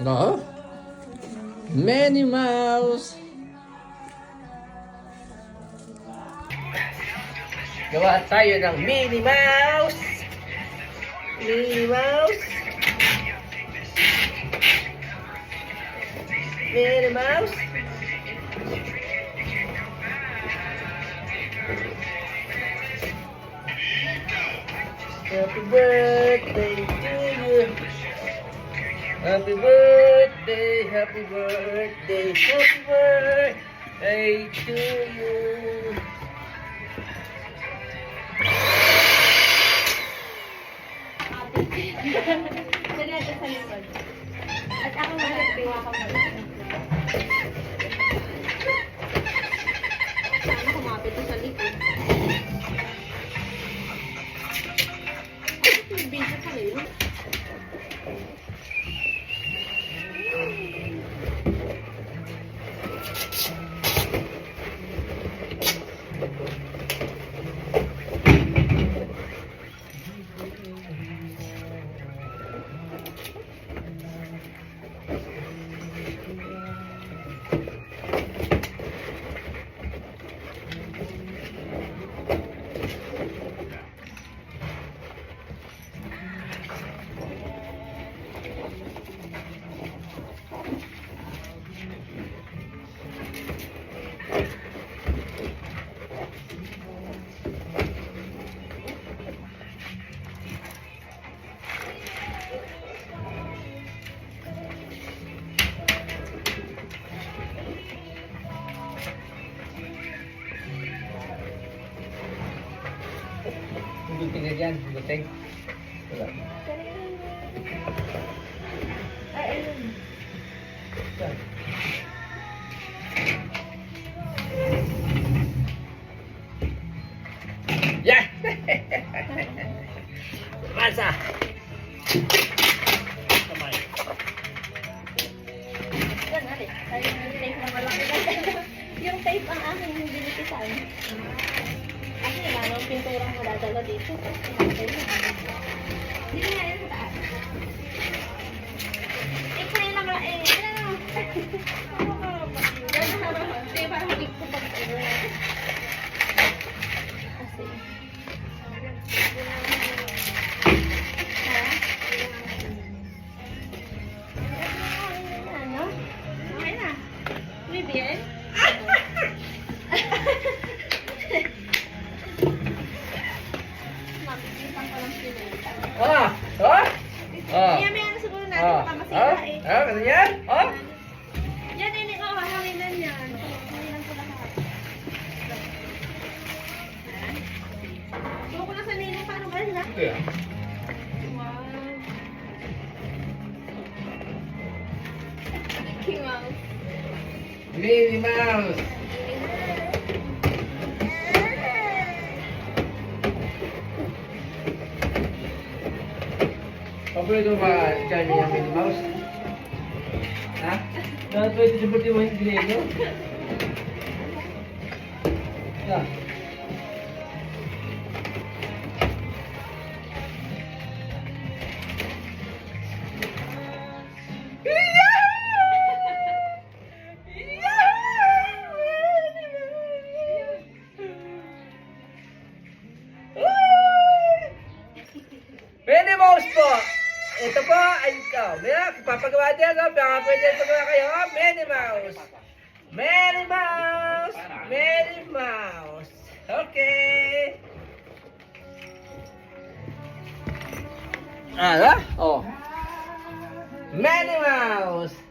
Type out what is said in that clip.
No? Minnie Mouse! Gawa tayo ng Minnie Mouse! Minnie Mouse! Minnie Mouse! Happy birthday to you! Happy birthday, happy birthday, happy birthday to you. Natin sa likod. At ako magagawa ka mo. Sana kumapit sa likod. Ay, may video ka rin. Buting na dyan, buting. Wala. Ay. Yeah! Masa! Kamay. Yan, ali. Ay, yung tape ang aking binitisan. Kasi wala nang pinturang madadala dito. Ah! Maya maya na siguro natin Ah! baka Ah! masira eh. Ah! Ano yan? Ah! Yan ay ikaw, hahanginan yan. Hahanginan ko lahat. Suko ko na sa nilo, parang ba na? Kaya. Wow. Mickey Mouse. Minnie Mouse! Paborito mo ba dyan yung Minnie Mouse? Ha? Dapat pwede sa birthday mo hindi nilo? Yeah. Minnie Mouse po! Ito po ay ikaw. Mira, papagawa din ako. Baka pwede pagawa kayo. Oh, Minnie Mouse! Minnie Mouse! Minnie Mouse! Okay! Ano? Oh. Minnie Mouse!